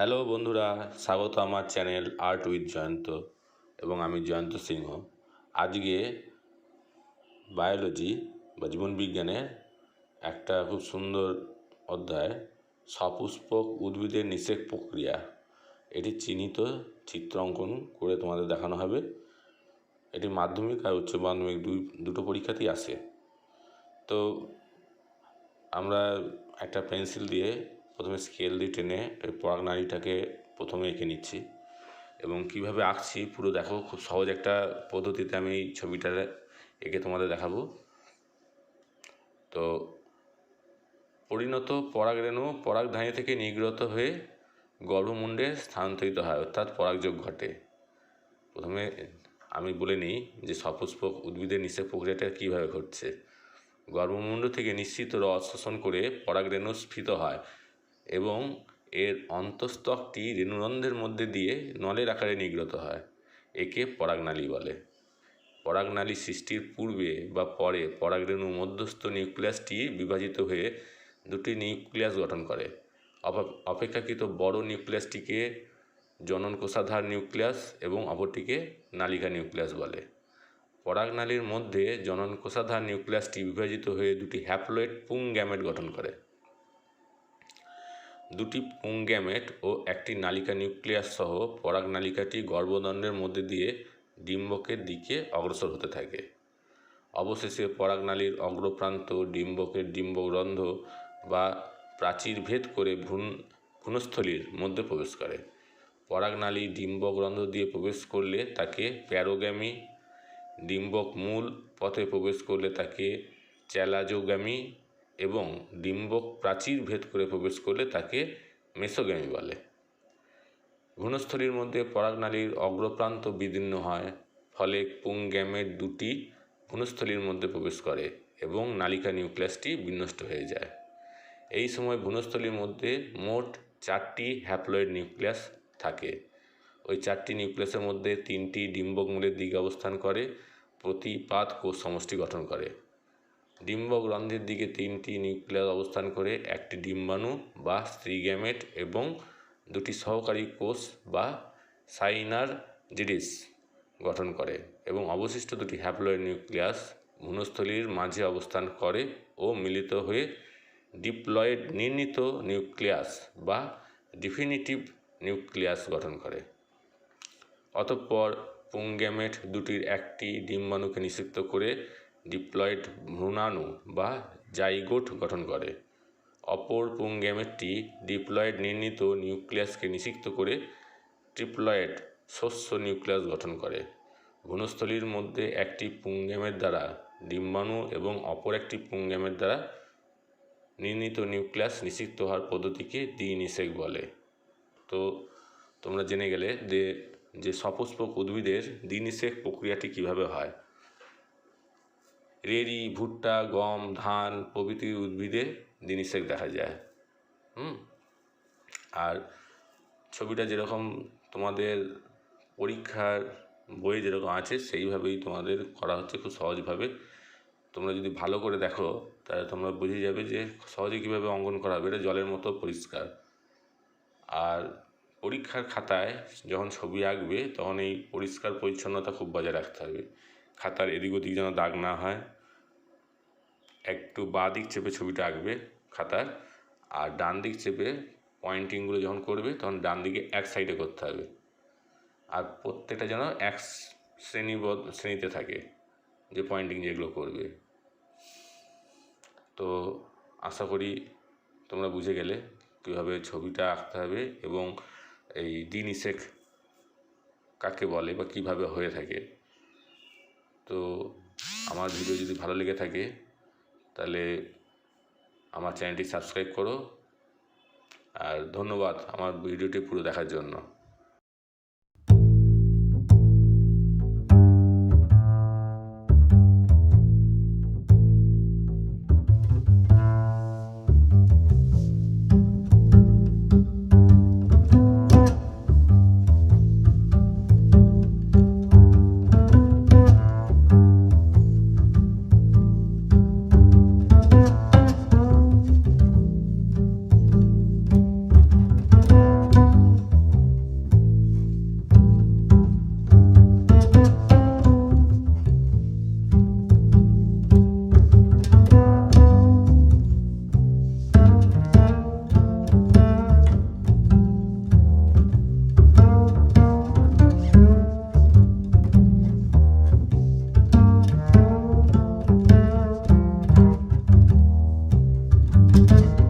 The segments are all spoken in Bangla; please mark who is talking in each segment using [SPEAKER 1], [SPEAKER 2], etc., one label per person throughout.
[SPEAKER 1] হ্যালো বন্ধুরা, স্বাগত আমার চ্যানেল আর্ট উইথ জয়ন্ত এবং আমি জয়ন্ত সিংহ। আজকে বায়োলজি বা জীবনবিজ্ঞানের একটা খুব সুন্দর অধ্যায়, সপুষ্পক উদ্ভিদের নিষেক প্রক্রিয়া। এটি চিহ্নিত চিত্র অঙ্কন করে তোমাদের দেখানো হবে। এটি মাধ্যমিক আর উচ্চ মাধ্যমিক দুই, দুটো পরীক্ষাতেই আসে। তো আমরা একটা পেন্সিল দিয়ে প্রথমে স্কেল দিয়ে টেনে এই পরাগনালীটাকে প্রথমে এঁকে নিচ্ছি এবং কীভাবে আঁকছি পুরো দেখো খুব সহজ একটা পদ্ধতিতে আমি এই ছবিটা এঁকে তোমাদের দেখাবো। তো পরিণত পরাগরেণু পরাগধানী থেকে নির্গত হয়ে গর্ভমুণ্ডে স্থানান্তরিত হয়, অর্থাৎ পরাগযোগ ঘটে। প্রথমে আমি বলে নিই যে সপুষ্পক উদ্ভিদের নিষেক প্রক্রিয়াটা কীভাবে ঘটছে। গর্ভমুণ্ড থেকে নিশ্চিত রস শোষণ করে পরাগরেণু স্ফীত হয়। এবং এর অন্তস্তকটি রেণুরন্ধ্রের মধ্যে দিয়ে নলের আকারে নির্গত হয়, একে পরাগনালী বলে। পরাগনালী সৃষ্টির পূর্বে বা পরে পরাগরেণু মধ্যস্থ নিউক্লিয়াসটি বিভাজিত হয়ে দুটি নিউক্লিয়াস গঠন করে। অপেক্ষাকৃত বড় নিউক্লিয়াসটিকে জনন কোষাধার নিউক্লিয়াস এবং অপরটিকে নালিকা নিউক্লিয়াস বলে। পরাগনালীর মধ্যে জনন কোষাধার নিউক্লিয়াসটি বিভাজিত হয়ে দুটি হ্যাপ্লয়েড পুং গ্যামেট গঠন করে। দুটি পুং গ্যামেট ও একটি নালিকা নিউক্লিয়াস সহ পরাগনালিকাটি গর্ভদণ্ডের মধ্যে দিয়ে ডিম্বকের দিকে অগ্রসর হতে থাকে। অবশেষে পরাগনালীর অগ্রপ্রান্ত ডিম্বকের ডিম্বগ্রন্থ বা প্রাচীর ভেদ করে ভ্রূণ ভ্রূণস্থলীর মধ্যে প্রবেশ করে। পরাগনালী ডিম্বগ্রন্থ দিয়ে প্রবেশ করলে তাকে প্যারোগ্যামি ডিম্বক মূল পথে প্রবেশ করলে তাকে চ্যালাজোগ্যামি এবং ডিম্বক প্রাচীর ভেদ করে প্রবেশ করলে তাকে মেসোগ্যামি বলে। ভ্রূণস্থলীর মধ্যে পরাগনালীর অগ্রপ্রান্ত বিদীর্ণ হয়, ফলে পুংগ্যামের দুটি ভ্রূণস্থলীর মধ্যে প্রবেশ করে এবং নালিকা নিউক্লিয়াসটি বিনষ্ট হয়ে যায়। এই সময় ভ্রূণস্থলীর মধ্যে মোট চারটি হ্যাপ্লয়েড নিউক্লিয়াস থাকে। ওই চারটি নিউক্লিয়াসের মধ্যে তিনটি ডিম্বকমূলের দিকে অবস্থান করে প্রতি পাত কোষ সমষ্টি গঠন করে। ডিম্বগ্রন্থের দিকে তিনটি নিউক্লিয়াস অবস্থান করে, একটি ডিম্বাণু বা স্ত্রীগ্যামেট এবং দুটি সহকারী কোষ বা সাইনার জিডিস গঠন করে এবং অবশিষ্ট দুটি হ্যাপ্লয়েড নিউক্লিয়াস ভ্রূণস্থলীর মাঝে অবস্থান করে ও মিলিত হয়ে ডিপ্লয়েড নির্ণীত নিউক্লিয়াস বা ডিফিনিটিভ নিউক্লিয়াস গঠন করে। অতঃপর পুংগ্যামেট দুটির একটি ডিম্বাণুকে নিষিক্ত করে ডিপ্লয়েড ভ্রূণাণু বা জাইগোট গঠন করে। অপর পুংগ্যামেটটি ডিপ্লয়েড নির্ণীত নিউক্লিয়াসকে নিষিক্ত করে ট্রিপ্লয়েড শস্য নিউক্লিয়াস গঠন করে। ভ্রূণস্থলীর মধ্যে একটি পুংগ্যামের দ্বারা ডিম্বাণু এবং অপর একটি পুংগ্যামের দ্বারা নির্ণীত নিউক্লিয়াস নিষিক্ত হওয়ার পদ্ধতিকে দ্বিনিষেক বলে। তো তোমরা জেনে গেলে যে যে সপুষ্পক উদ্ভিদের দ্বিনিষেক প্রক্রিয়াটি কীভাবে হয়? রেড়ি, ভুট্টা, গম, ধান প্রভৃতি উদ্ভিদে দিনিসেক দেখা যায়। হুম? আর ছবিটা যেরকম তোমাদের পরীক্ষার বইয়ে যেরকম আছে, সেইভাবেই তোমাদের করা হচ্ছে খুব সহজভাবে। তোমরা যদি ভালো করে দেখো, তাহলে তোমরা বুঝে যাবে যে সহজে কীভাবে অঙ্কন করা হবে। এটা জলের মতো পরিষ্কার। আর পরীক্ষার খাতায় যখন ছবি আঁকবে, তখন এই পরিষ্কার পরিচ্ছন্নতা খুব বজায় রাখতে হবে। খাতার এদিক ওদিক যেন দাগ না হয়। একটু বাঁ দিক চেপে ছবিটা আঁকবে খাতার আর ডান দিক চেপে পয়েন্টিংগুলো যখন করবে তখন ডান দিকে এক সাইডে করতে হবে। আর প্রত্যেকটা যেন এক শ্রেণীবদ্ধ শ্রেণীতে থাকে যে পয়েন্টিং যেগুলো করবে। তো আশা করি তোমরা বুঝে গেলে কীভাবে ছবিটা আঁকতে হবে এবং এই দিনিসেক কাকে বলে বা কীভাবে হয়ে থাকে। তো আমার ভিডিও যদি ভালো লেগে থাকে, তাহলে আমার চ্যানেলটি সাবস্ক্রাইব করো। আর ধন্যবাদ আমার ভিডিওটি পুরো দেখার জন্য। Thank you.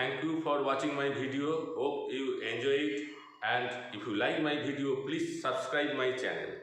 [SPEAKER 1] Thank you for watching my video. Hope you enjoy it. And if you like my video, please subscribe my channel.